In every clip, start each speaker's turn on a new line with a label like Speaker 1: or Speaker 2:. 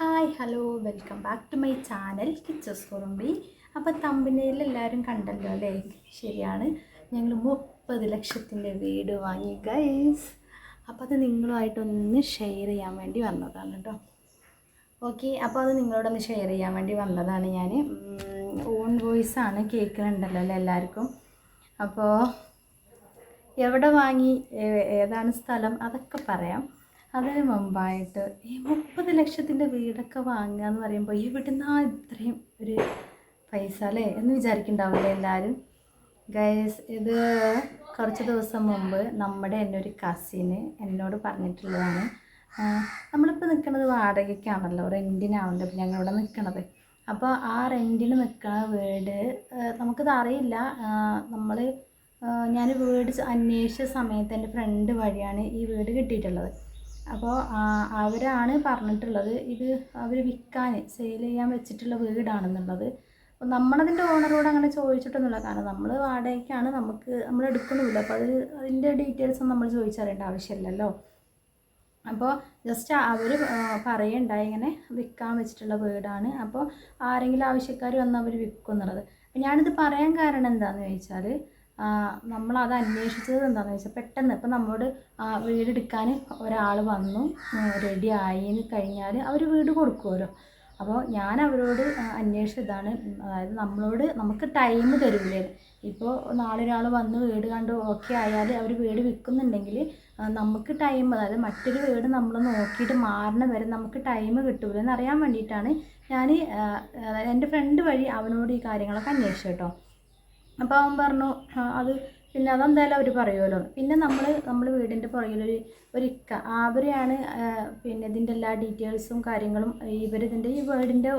Speaker 1: Hi hello welcome back to my channel കിച്ചസ് കുറുമ്പി അപ്പോൾ തമ്പിനയിൽ എല്ലാവരും കണ്ടല്ലോ അല്ലേ? ശരിയാണ്. ഞങ്ങൾ മുപ്പത് ലക്ഷത്തിന്റെ വീട് വാങ്ങി ഗൈസ് അപ്പോൾ അത് നിങ്ങളുമായിട്ടൊന്ന് ഷെയർ ചെയ്യാൻ വേണ്ടി വന്നതാണ് കേട്ടോ ഓക്കെ അപ്പോൾ അത് നിങ്ങളോടൊന്ന് ഷെയർ ചെയ്യാൻ വേണ്ടി വന്നതാണ് ഞാൻ ഓൺ വോയിസ് ആണ് കേൾക്കുന്നുണ്ടല്ലോ അല്ലേ എല്ലാവർക്കും? അപ്പോൾ എവിടെ വാങ്ങി ഏതാണ് സ്ഥലം? അതൊക്കെ പറയാം. അതിന് മുമ്പായിട്ട് ഈ മുപ്പത് ലക്ഷത്തിന്റെ വീടൊക്കെ വാങ്ങുക എന്ന് പറയുമ്പോൾ എവിടുന്നാ ഇത്രയും ഒരു പൈസ അല്ലേ എന്ന് വിചാരിക്കുന്നുണ്ടാവില്ലേ എല്ലാവരും ഗൈസ് ഇത് കുറച്ച് ദിവസം മുമ്പ് നമ്മുടെ എന്റെ ഒരു കസിന് എന്നോട് പറഞ്ഞിട്ടുള്ളതാണ്. നമ്മളിപ്പോൾ നിൽക്കുന്നത് വാടകയ്ക്കാണല്ലോ റെന്റിനാണല്ലോ ഞങ്ങളിവിടെ നിൽക്കണത് അപ്പോൾ ആ റെന്റിന് നിൽക്കുന്ന വീട് നമുക്കത് അറിയില്ല. നമ്മൾ ഞാൻ വീട് അന്വേഷിച്ച സമയത്ത് എന്റെ ഫ്രണ്ട് വഴിയാണ് ഈ വീട് കിട്ടിയിട്ടുള്ളത്. അപ്പോൾ അവരാണ് പറഞ്ഞിട്ടുള്ളത് ഇത് അവർ വിൽക്കാൻ സെയിൽ ചെയ്യാൻ വെച്ചിട്ടുള്ള വീടാണെന്നുള്ളത്. അപ്പോൾ നമ്മളതിന്റെ ഓണറോട് അങ്ങനെ ചോദിച്ചിട്ടൊന്നുമില്ല. കാരണം നമ്മൾ വാടകയ്ക്കാണ് നമുക്ക് നമ്മൾ എടുക്കണമില്ല അപ്പോൾ അത് അതിന്റെ ഡീറ്റെയിൽസ് നമ്മൾ ചോദിച്ചറിയേണ്ട ആവശ്യമില്ലല്ലോ. അപ്പോൾ ജസ്റ്റ് അവർ പറയുണ്ടായി ഇങ്ങനെ വിൽക്കാൻ വെച്ചിട്ടുള്ള വീടാണ്. അപ്പോൾ ആരെങ്കിലും ആവശ്യക്കാർ വന്ന് അവർ വിൽക്കും എന്നുള്ളത് അപ്പോൾ ഞാനിത് പറയാൻ കാരണം എന്താണെന്ന് ചോദിച്ചാൽ നമ്മളത് അന്വേഷിച്ചത് എന്താണെന്ന് വെച്ചാൽ പെട്ടെന്ന് ഇപ്പം നമ്മളോട് ആ, വീട് എടുക്കാൻ ഒരാൾ വന്നു റെഡി ആയി കഴിഞ്ഞാൽ അവർ വീട് കൊടുക്കുമല്ലോ അപ്പോൾ ഞാൻ അവരോട് അന്വേഷിച്ചതാണ് അതായത് നമ്മളോട് നമുക്ക് ടൈം തരില്ലേ ഇപ്പോൾ നാളെ ഒരാൾ വന്ന് വീട് കണ്ട് ഓക്കെ ആയാൽ അവർ വീട് വിൽക്കുന്നുണ്ടെങ്കിൽ നമുക്ക് ടൈം അതായത് മറ്റൊരു വീട് നമ്മൾ നോക്കിയിട്ട് മാറണ വരെ നമുക്ക് ടൈം കിട്ടൂലെന്ന് എന്നറിയാൻ വേണ്ടിയിട്ടാണ് ഞാൻ എന്റെ ഫ്രണ്ട് വഴി അവനോട് ഈ കാര്യങ്ങളൊക്കെ അന്വേഷിച്ചു കേട്ടോ. അപ്പോൾ അവൻ പറഞ്ഞു അത് പിന്നെ അതെന്തായാലും അവർ പറയുമല്ലോ എന്ന്." പിന്നെ നമ്മൾ നമ്മൾ വീടിന്റെ പുറകിലൊരു ഒരു ഇക്ക. അവരെയാണ് പിന്നെ ഇതിന്റെ എല്ലാ ഡീറ്റെയിൽസും കാര്യങ്ങളും ഇവരിതിന്റെ ഈ വീടിന്റെ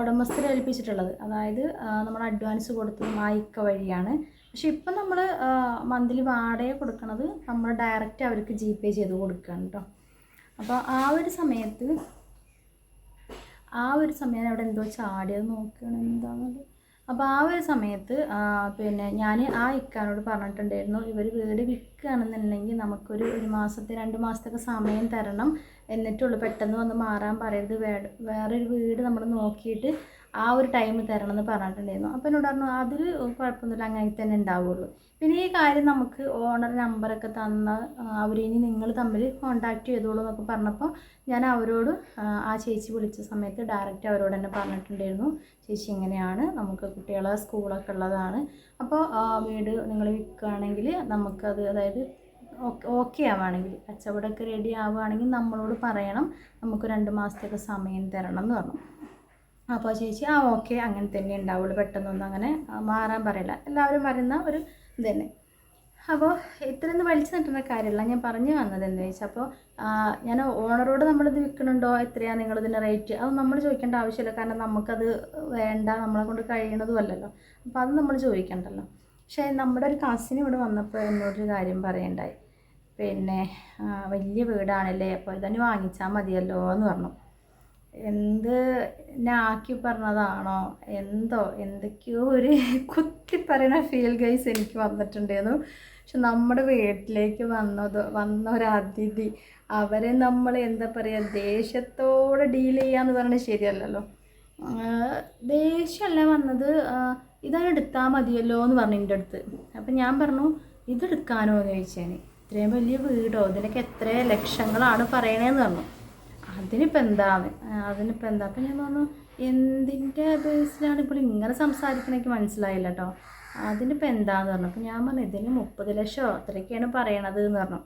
Speaker 1: ഉടമസ്ഥരെ ഏൽപ്പിച്ചിട്ടുള്ളത്. അതായത് നമ്മൾ അഡ്വാൻസ് കൊടുത്തതും ആ ഇക്ക വഴിയാണ്. പക്ഷെ ഇപ്പം നമ്മൾ മന്ത്ലി വാടക കൊടുക്കുന്നത് നമ്മൾ ഡയറക്റ്റ് അവർക്ക് ജി പേ ചെയ്ത് കൊടുക്കുകയാണ് കേട്ടോ അപ്പോൾ ആ ഒരു സമയത്ത് ആ ഒരു സമയം അവിടെ എന്തോ ചാടിയത് നോക്കുകയാണ് എന്താണെന്നത് അപ്പോൾ ആ ഒരു സമയത്ത് പിന്നെ ഞാൻ ആ ഇക്കാനോട് പറഞ്ഞിട്ടുണ്ടായിരുന്നു ഇവർ വീട് വിൽക്കുകയാണെന്നുണ്ടെങ്കിൽ നമുക്കൊരു ഒരു മാസത്തെ രണ്ട് മാസത്തൊക്കെ സമയം തരണം. എന്നിട്ടുള്ളൂ പെട്ടെന്ന് വന്ന് മാറാൻ പറയരുത്. വേറെ വേറൊരു വീട് നമ്മൾ നോക്കിയിട്ട് ആ ഒരു ടൈം തരണം എന്ന് പറഞ്ഞിട്ടുണ്ടായിരുന്നു. അപ്പോൾ എന്നോട് പറഞ്ഞു അതിൽ കുഴപ്പമൊന്നുമില്ല അങ്ങനെ തന്നെ ഉണ്ടാവുള്ളൂ. പിന്നെ ഈ കാര്യം നമുക്ക് ഓണർ നമ്പറൊക്കെ തന്ന അവരിനി നിങ്ങൾ തമ്മിൽ കോണ്ടാക്ട് ചെയ്തോളൂ എന്നൊക്കെ പറഞ്ഞപ്പോൾ ഞാൻ അവരോട് ആ, ചേച്ചി വിളിച്ച സമയത്ത് ഡയറക്റ്റ് അവരോട് തന്നെ പറഞ്ഞിട്ടുണ്ടായിരുന്നു ചേച്ചി ഇങ്ങനെയാണ് നമുക്ക് കുട്ടികളെ സ്കൂളൊക്കെ ഉള്ളതാണ്. അപ്പോൾ വീട് നിങ്ങൾ വിൽക്കുകയാണെങ്കിൽ നമുക്കത് അതായത് ഓക്കെ ആവുകയാണെങ്കിൽ കച്ചവടമൊക്കെ റെഡി ആവുകയാണെങ്കിൽ നമ്മളോട് പറയണം നമുക്ക് രണ്ട് മാസത്തേക്ക് സമയം തരണം എന്ന് പറഞ്ഞു. അപ്പോൾ ചേച്ചി ആ ഓക്കെ അങ്ങനെ തന്നെ ഉണ്ടാവുള്ളൂ. പെട്ടെന്നൊന്നും അങ്ങനെ മാറാൻ പറയില്ല. എല്ലാവരും വരുന്ന ഒരു ഇത് തന്നെ. അപ്പോൾ ഇത്രയൊന്നും വലിച്ചു നിട്ടുന്ന കാര്യമല്ല. ഞാൻ പറഞ്ഞു വന്നത് എന്താ വെച്ചാൽ അപ്പോൾ ഞാൻ ഓണറോട് നമ്മളിത് വിൽക്കണുണ്ടോ? എത്രയാണ് നിങ്ങളിതിന്റെ റേറ്റ്? അത് നമ്മൾ ചോദിക്കേണ്ട ആവശ്യമില്ല. കാരണം നമുക്കത് വേണ്ട നമ്മളെ കൊണ്ട് കഴിയണതും അല്ലല്ലോ. അപ്പോൾ അത് നമ്മൾ ചോദിക്കണ്ടല്ലോ. പക്ഷേ നമ്മുടെ ഒരു കസിൻ ഇവിടെ വന്നപ്പോൾ എന്നോടൊരു കാര്യം പറയണ്ടായി. പിന്നെ വലിയ വീടാണല്ലേ? അപ്പോൾ ഇതന്നെ വാങ്ങിച്ചാൽ മതിയല്ലോ എന്ന് പറഞ്ഞു. എന്ത് ആക്കി പറഞ്ഞതാണോ? എന്തോ എന്തൊക്കെയോ ഒരു കുത്തി പറയുന്ന ഫീൽ ഗൈസ് എനിക്ക് വന്നിട്ടുണ്ടായിരുന്നു. പക്ഷെ നമ്മുടെ വീട്ടിലേക്ക് വന്നത് വന്ന ഒരു അതിഥി അവരെ നമ്മൾ എന്താ പറയുക ദേഷ്യത്തോടെ ഡീൽ ചെയ്യാന്ന് പറഞ്ഞാൽ ശരിയല്ലല്ലോ. ദേഷ്യമല്ല വന്നത് ഇതാണ് മതിയല്ലോ എന്ന് പറഞ്ഞു എന്റെ അടുത്ത്. അപ്പം ഞാൻ പറഞ്ഞു ഇതെടുക്കാനോ? എന്ന് ചോദിച്ചേനെ. ഇത്രയും വലിയ വീടോ? ഇതിനൊക്കെ എത്ര ലക്ഷങ്ങളാണ് പറയണേന്ന് പറഞ്ഞു. അതിനിപ്പോൾ എന്താണ് അതിനിപ്പോൾ എന്താ? അപ്പം ഞാൻ തോന്നുന്നു എന്തിന്റെ ബേസിലാണ് ഇപ്പോൾ ഇങ്ങനെ സംസാരിക്കണമെങ്കിൽ മനസ്സിലായില്ല കേട്ടോ അതിനിപ്പോൾ എന്താന്ന് പറഞ്ഞു. അപ്പം ഞാൻ പറഞ്ഞു ഇതിന് മുപ്പത് ലക്ഷമോ അത്രയൊക്കെയാണ് പറയണത് എന്ന് പറഞ്ഞു.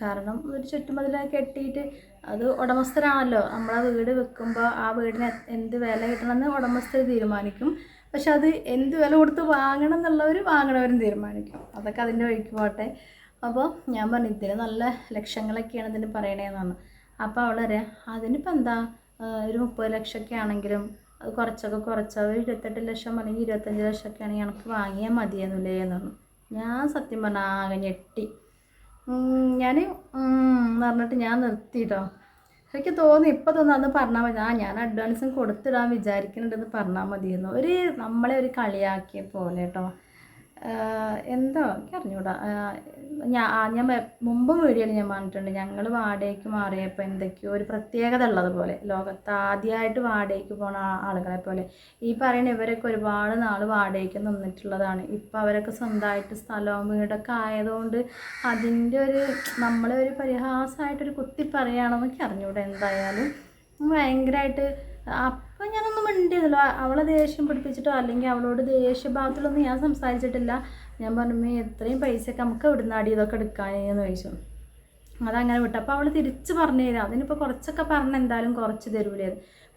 Speaker 1: കാരണം ഒരു ചുറ്റുമതിൽ കെട്ടിയിട്ട് അത് ഉടമസ്ഥരാണല്ലോ. നമ്മളാ വീട് വെക്കുമ്പോൾ ആ വീടിന് എന്ത് വില കിട്ടണമെന്ന് ഉടമസ്ഥർ തീരുമാനിക്കും. പക്ഷെ അത് എന്ത് വില കൊടുത്ത് വാങ്ങണം എന്നുള്ളവർ വാങ്ങണവരും തീരുമാനിക്കും. അതൊക്കെ അതിന്റെ വഴിക്ക് പോട്ടെ. അപ്പോൾ ഞാൻ പറഞ്ഞു ഇതിന് നല്ല ലക്ഷങ്ങളൊക്കെയാണ് ഇതിന് പറയണേന്നാണ് അപ്പോൾ അവൾ പറയാം അതിനിപ്പോൾ എന്താ? ഒരു മുപ്പത് ലക്ഷമൊക്കെ ആണെങ്കിലും അത് കുറച്ചൊക്കെ കുറച്ച് ഒരു ഇരുപത്തെട്ട് ലക്ഷം അല്ലെങ്കിൽ ഇരുപത്തഞ്ച് ലക്ഷമൊക്കെ ആണെങ്കിൽ എനിക്ക് വാങ്ങിയാൽ മതിയെന്നില്ലേ? എന്ന് പറഞ്ഞു. ഞാൻ സത്യം പറഞ്ഞാൽ ആകെ ഞെട്ടി. ഞാൻ പറഞ്ഞിട്ട് ഞാൻ നിർത്തിട്ടോ. എനിക്ക് തോന്നി ഇപ്പോൾ തോന്നുന്നു അന്ന് പറഞ്ഞാൽ മതി. ആ ഞാൻ അഡ്വാൻസും കൊടുത്തിടാൻ വിചാരിക്കുന്നുണ്ടെന്ന് പറഞ്ഞാൽ മതിയെന്നു. ഒരു നമ്മളെ ഒരു കളിയാക്കിയ പോലെ കേട്ടോ. എന്തോ എനിക്ക് അറിഞ്ഞൂടാ ഞാൻ ഞാൻ മുമ്പും വീഡിയോയിൽ ഞാൻ പറഞ്ഞിട്ടുണ്ട് ഞങ്ങൾ വാടകയ്ക്ക് മാറിയപ്പോൾ എന്തൊക്കെയോ ഒരു പ്രത്യേകത ഉള്ളതുപോലെ ലോകത്ത് ആദ്യമായിട്ട് വാടകയ്ക്ക് പോണ ആളുകളെ പോലെ. ഈ പറയുന്ന ഇവരൊക്കെ ഒരുപാട് നാൾ വാടകയ്ക്ക് നിന്നിട്ടുള്ളതാണ്. ഇപ്പം അവരൊക്കെ സ്വന്തമായിട്ട് സ്ഥലവും വീടൊക്കെ ആയതുകൊണ്ട് അതിന്റെ ഒരു നമ്മളെ ഒരു പരിഹാസമായിട്ടൊരു കുത്തി പറയുകയാണെന്നൊക്കെ അറിഞ്ഞൂടെ എന്തായാലും. ഭയങ്കരമായിട്ട് അപ്പം ഞാനൊന്നും മിണ്ടിയതല്ലോ. അവളെ ദേഷ്യം പിടിപ്പിച്ചിട്ടോ അല്ലെങ്കിൽ അവളോട് ദേഷ്യഭാവത്തിലൊന്നും ഞാൻ സംസാരിച്ചിട്ടില്ല. ഞാൻ പറഞ്ഞു "മേ, എത്രയും പൈസയൊക്കെ നമുക്ക് ഇവിടുന്ന് അടി ഇതൊക്കെ എടുക്കാനെന്ന് ചോദിച്ചു. അതങ്ങനെ വിട്ടു. അപ്പോൾ അവൾ തിരിച്ച് പറഞ്ഞു തരാം. അതിനിപ്പോൾ കുറച്ചൊക്കെ പറഞ്ഞ എന്തായാലും കുറച്ച് തരൂലേ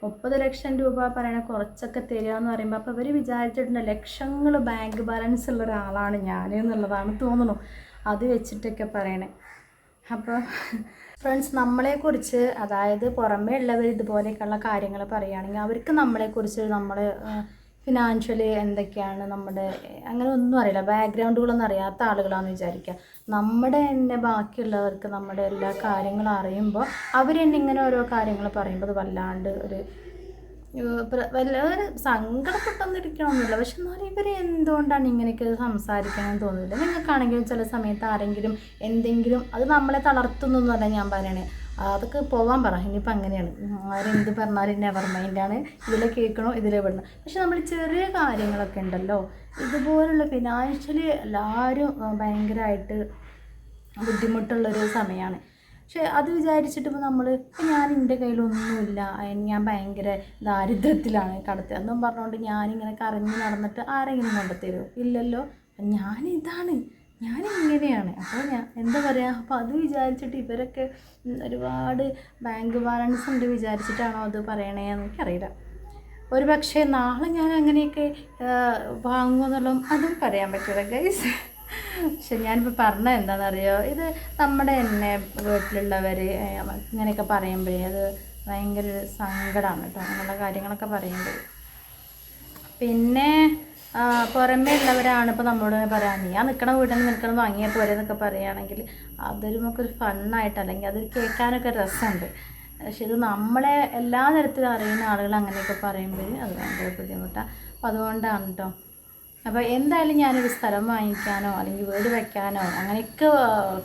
Speaker 1: മുപ്പത് ലക്ഷം രൂപ പറയണ കുറച്ചൊക്കെ തരിക എന്ന് പറയുമ്പോൾ അപ്പോൾ ഇവർ വിചാരിച്ചിട്ടുണ്ട് ലക്ഷങ്ങൾ ബാങ്ക് ബാലൻസ് ഉള്ള ഒരാളാണ് ഞാൻ എന്നുള്ളതാണ് തോന്നുന്നു. അത് വെച്ചിട്ടൊക്കെ പറയണേ. അപ്പോൾ ഫ്രണ്ട്സ് നമ്മളെക്കുറിച്ച് അതായത് പുറമേ ഉള്ളവർ ഇതുപോലെയൊക്കെയുള്ള കാര്യങ്ങൾ പറയുകയാണെങ്കിൽ അവർക്ക് നമ്മളെക്കുറിച്ച് നമ്മൾ ഫിനാൻഷ്യലി എന്തൊക്കെയാണ് നമ്മുടെ അങ്ങനെ ഒന്നും അറിയില്ല. ബാക്ക്ഗ്രൗണ്ടുകളൊന്നും അറിയാത്ത ആളുകളാണെന്ന് വിചാരിക്കുക. നമ്മുടെ തന്നെ ബാക്കിയുള്ളവർക്ക് നമ്മുടെ എല്ലാ കാര്യങ്ങളും അറിയുമ്പോൾ അവർ തന്നെ ഇങ്ങനെ ഓരോ കാര്യങ്ങൾ പറയുമ്പോൾ അത് വല്ലാണ്ട് ഒരു വല്ലാതെ സങ്കടപ്പെട്ടൊന്നും ഇരിക്കണമെന്നില്ല പക്ഷെ എന്നാലും ഇവർ എന്തുകൊണ്ടാണ് ഇങ്ങനെയൊക്കെ സംസാരിക്കണമെന്ന് തോന്നുന്നില്ല. നിങ്ങൾക്കാണെങ്കിലും ചില സമയത്ത് ആരെങ്കിലും എന്തെങ്കിലും അത് നമ്മളെ തളർത്തുന്നൊന്നുമല്ല ഞാൻ പറയണേ. അതൊക്കെ പോവാൻ പറ. ഇനിയിപ്പോൾ അങ്ങനെയാണ്. ആരെന്ത് പറഞ്ഞാലും നെവർ മൈൻഡാണ് ഇതിലെ കേൾക്കണോ ഇതിലെ വിടണം. പക്ഷെ നമ്മൾ ചെറിയ കാര്യങ്ങളൊക്കെ ഉണ്ടല്ലോ. ഇതുപോലുള്ള ഫിനാൻഷ്യലി എല്ലാവരും ഭയങ്കരമായിട്ട് ബുദ്ധിമുട്ടുള്ളൊരു സമയമാണ് പക്ഷെ അത് വിചാരിച്ചിട്ട് ഇപ്പോൾ നമ്മൾ ഇപ്പം ഞാൻ എന്റെ കയ്യിലൊന്നുമില്ല. ഞാൻ ഭയങ്കര ദാരിദ്ര്യത്തിലാണ് കടത്തുക എന്നും പറഞ്ഞുകൊണ്ട് ഞാനിങ്ങനെ കറങ്ങി നടന്നിട്ട് ആരെങ്കിലും കൊണ്ടുത്തരുമോ ഇല്ലല്ലോ. ഞാനിതാണ്. ഞാനിങ്ങനെയാണ്. അപ്പോൾ ഞാൻ എന്താ പറയുക അപ്പോൾ അത് വിചാരിച്ചിട്ട് ഇവരൊക്കെ ഒരുപാട് ബാങ്ക് ബാലൻസ് ഉണ്ട് വിചാരിച്ചിട്ടാണോ അത് പറയണേന്ന് എനിക്കറിയില്ല. ഒരു പക്ഷേ നാളെ ഞാൻ അങ്ങനെയൊക്കെ വാങ്ങുമെന്നുള്ളതും അതും പറയാൻ പറ്റില്ല ഗൈസ്. പക്ഷെ ഞാനിപ്പോൾ പറഞ്ഞത് എന്താണെന്നറിയോ ഇത് നമ്മുടെ തന്നെ വീട്ടിലുള്ളവർ ഇങ്ങനെയൊക്കെ പറയുമ്പോഴേ അത് ഭയങ്കര സങ്കടമാണ് കേട്ടോ അങ്ങനെയുള്ള കാര്യങ്ങളൊക്കെ പറയുമ്പോൾ പിന്നെ പുറമേ ഉള്ളവരാണ് ഇപ്പോൾ നമ്മളോട് പറയാം നീ ആ നിൽക്കണ വീട്ടിൽ നിന്ന് നിൽക്കണം വാങ്ങിയാൽ പോരെ എന്നൊക്കെ പറയുകയാണെങ്കിൽ അതൊരു നമുക്കൊരു ഫണ്ണായിട്ട് അല്ലെങ്കിൽ അത് കേൾക്കാനൊക്കെ രസമുണ്ട്. പക്ഷെ ഇത് നമ്മളെ എല്ലാ തരത്തിലും അറിയുന്ന ആളുകൾ അങ്ങനെയൊക്കെ പറയുമ്പോൾ അത് ഭയങ്കര ബുദ്ധിമുട്ടാണ് അപ്പോൾ അതുകൊണ്ടാണ് കേട്ടോ അപ്പോൾ എന്തായാലും ഞാനൊരു സ്ഥലം വാങ്ങിക്കാനോ അല്ലെങ്കിൽ വീട് വെക്കാനോ അങ്ങനെയൊക്കെ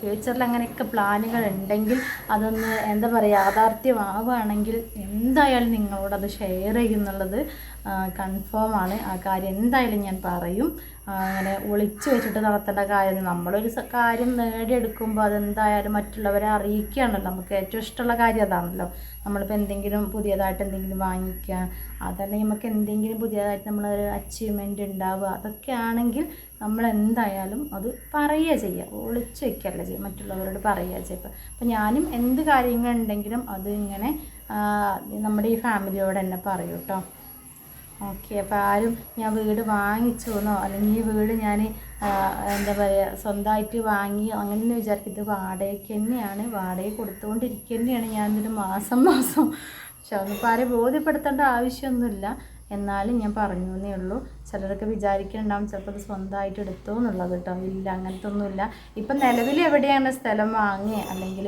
Speaker 1: ഫ്യൂച്ചറിൽ അങ്ങനെയൊക്കെ പ്ലാനുകൾ ഉണ്ടെങ്കിൽ അതൊന്ന് എന്താ പറയുക യാഥാർത്ഥ്യമാവുകയാണെങ്കിൽ എന്തായാലും നിങ്ങളോടത് ഷെയർ ചെയ്യുന്നുള്ളത് കൺഫേം ആണ്. ആ കാര്യം എന്തായാലും ഞാൻ പറയും. അങ്ങനെ ഒളിച്ചു വെച്ചിട്ട് നടത്തേണ്ട കാര്യം നമ്മളൊരു കാര്യം നേടിയെടുക്കുമ്പോൾ അതെന്തായാലും മറ്റുള്ളവരെ അറിയിക്കുകയാണല്ലോ. നമുക്ക് ഏറ്റവും ഇഷ്ടമുള്ള കാര്യം അതാണല്ലോ. നമ്മളിപ്പോൾ എന്തെങ്കിലും പുതിയതായിട്ട് എന്തെങ്കിലും വാങ്ങിക്കുക അതല്ലെങ്കിൽ നമുക്ക് എന്തെങ്കിലും പുതിയതായിട്ട് നമ്മളൊരു അച്ചീവ്മെന്റ് ഉണ്ടാവുക അതൊക്കെ ആണെങ്കിൽ നമ്മൾ എന്തായാലും അത് പറയുക ചെയ്യുക ഒളിച്ചു വെക്കുകയല്ല ചെയ്യുക മറ്റുള്ളവരോട് പറയുക ചെയ്യുക അപ്പം ഞാനും എന്ത് കാര്യങ്ങളുണ്ടെങ്കിലും അത് ഇങ്ങനെ നമ്മുടെ ഈ ഫാമിലിയോട് തന്നെ പറയൂ കേട്ടോ ഓക്കെ അപ്പോൾ ആരും ഞാൻ വീട് വാങ്ങിച്ചു എന്നോ അല്ലെങ്കിൽ ഈ വീട് ഞാൻ എന്താ പറയുക സ്വന്തമായിട്ട് വാങ്ങി അങ്ങനെയൊന്നും വിചാരിക്കും ഇത് വാടകയ്ക്ക് തന്നെയാണ്. വാടക കൊടുത്തുകൊണ്ടിരിക്കുക തന്നെയാണ് ഞാനിതൊരു മാസം മാസം. പക്ഷെ അതൊന്നും ആരെയും ബോധ്യപ്പെടുത്തേണ്ട ആവശ്യമൊന്നുമില്ല. എന്നാലും ഞാൻ പറഞ്ഞു എന്നേ ഉള്ളൂ. ചിലരൊക്കെ വിചാരിക്കുന്നുണ്ടാവും ചിലപ്പോൾ അത് സ്വന്തമായിട്ട് എടുത്തോ എന്നുള്ളത് കേട്ടോ. ഇല്ല അങ്ങനത്തെ ഒന്നുമില്ല ഇപ്പം നിലവിൽ എവിടെയാണ് സ്ഥലം വാങ്ങുക? അല്ലെങ്കിൽ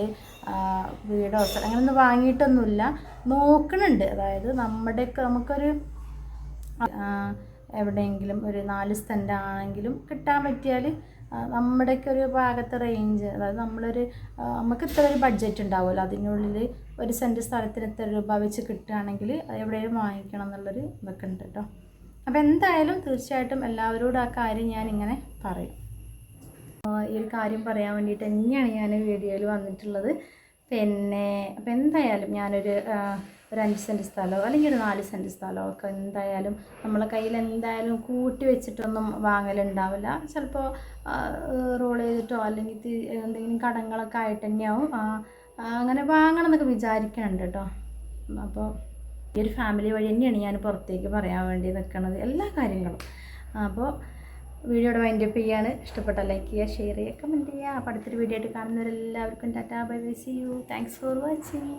Speaker 1: വീടോ സ്ഥലം അങ്ങനെയൊന്നും വാങ്ങിയിട്ടൊന്നുമില്ല. നോക്കണുണ്ട്. അതായത് നമ്മുടെയൊക്കെ നമുക്കൊരു എവിടെയെങ്കിലും ഒരു നാല് ആണെങ്കിലും കിട്ടാൻ പറ്റിയാൽ നമ്മുടെയൊക്കെ ഒരു ഭാഗത്തെ റേഞ്ച് അതായത് നമ്മളൊരു നമുക്ക് ഇത്ര ഒരു ബഡ്ജറ്റ് ഉണ്ടാവുമല്ലോ. അതിനുള്ളിൽ ഒരു സെന്റ് സ്ഥലത്തിന് ഇത്ര രൂപ വെച്ച് കിട്ടുകയാണെങ്കിൽ എവിടെയും വാങ്ങിക്കണം എന്നുള്ളൊരു ഇതൊക്കെ ഉണ്ട് കേട്ടോ അപ്പോൾ എന്തായാലും തീർച്ചയായിട്ടും എല്ലാവരോടും ആ കാര്യം ഞാൻ ഇങ്ങനെ പറയും. ഈ ഒരു കാര്യം പറയാൻ വേണ്ടിയിട്ട് തന്നെയാണ് ഞാൻ വീഡിയോയിൽ വന്നിട്ടുള്ളത്. പിന്നെ അപ്പോൾ എന്തായാലും ഞാനൊരു ഒരു അഞ്ച് സെന്റ് സ്ഥലമോ അല്ലെങ്കിൽ ഒരു നാല് സെന്റ് സ്ഥലമോ ഒക്കെ എന്തായാലും നമ്മളെ കയ്യിൽ എന്തായാലും കൂട്ടി വെച്ചിട്ടൊന്നും വാങ്ങലുണ്ടാവില്ല. ചിലപ്പോൾ റോൾ ചെയ്തിട്ടോ അല്ലെങ്കിൽ എന്തെങ്കിലും കടങ്ങളൊക്കെ ആയിട്ട് തന്നെയാവും. അങ്ങനെ വാങ്ങണം എന്നൊക്കെ വിചാരിക്കുന്നുണ്ട് കേട്ടോ. അപ്പോൾ ഈ ഒരു ഫാമിലി വഴി തന്നെയാണ് ഞാൻ പുറത്തേക്ക് പറയാൻ വേണ്ടി നിൽക്കുന്നത് എല്ലാ കാര്യങ്ങളും. അപ്പോൾ വീഡിയോയുടെ വൈൻഡപ്പ് ചെയ്യാണ്. ഇഷ്ടപ്പെട്ട ലൈക്ക് ചെയ്യുക ഷെയർ ചെയ്യുക കമന്റ് ചെയ്യുക. അപ്പോൾ അടുത്തൊരു വീഡിയോ ആയിട്ട് കാണുന്നവരെല്ലാവർക്കും tata bye bye see you thanks for watching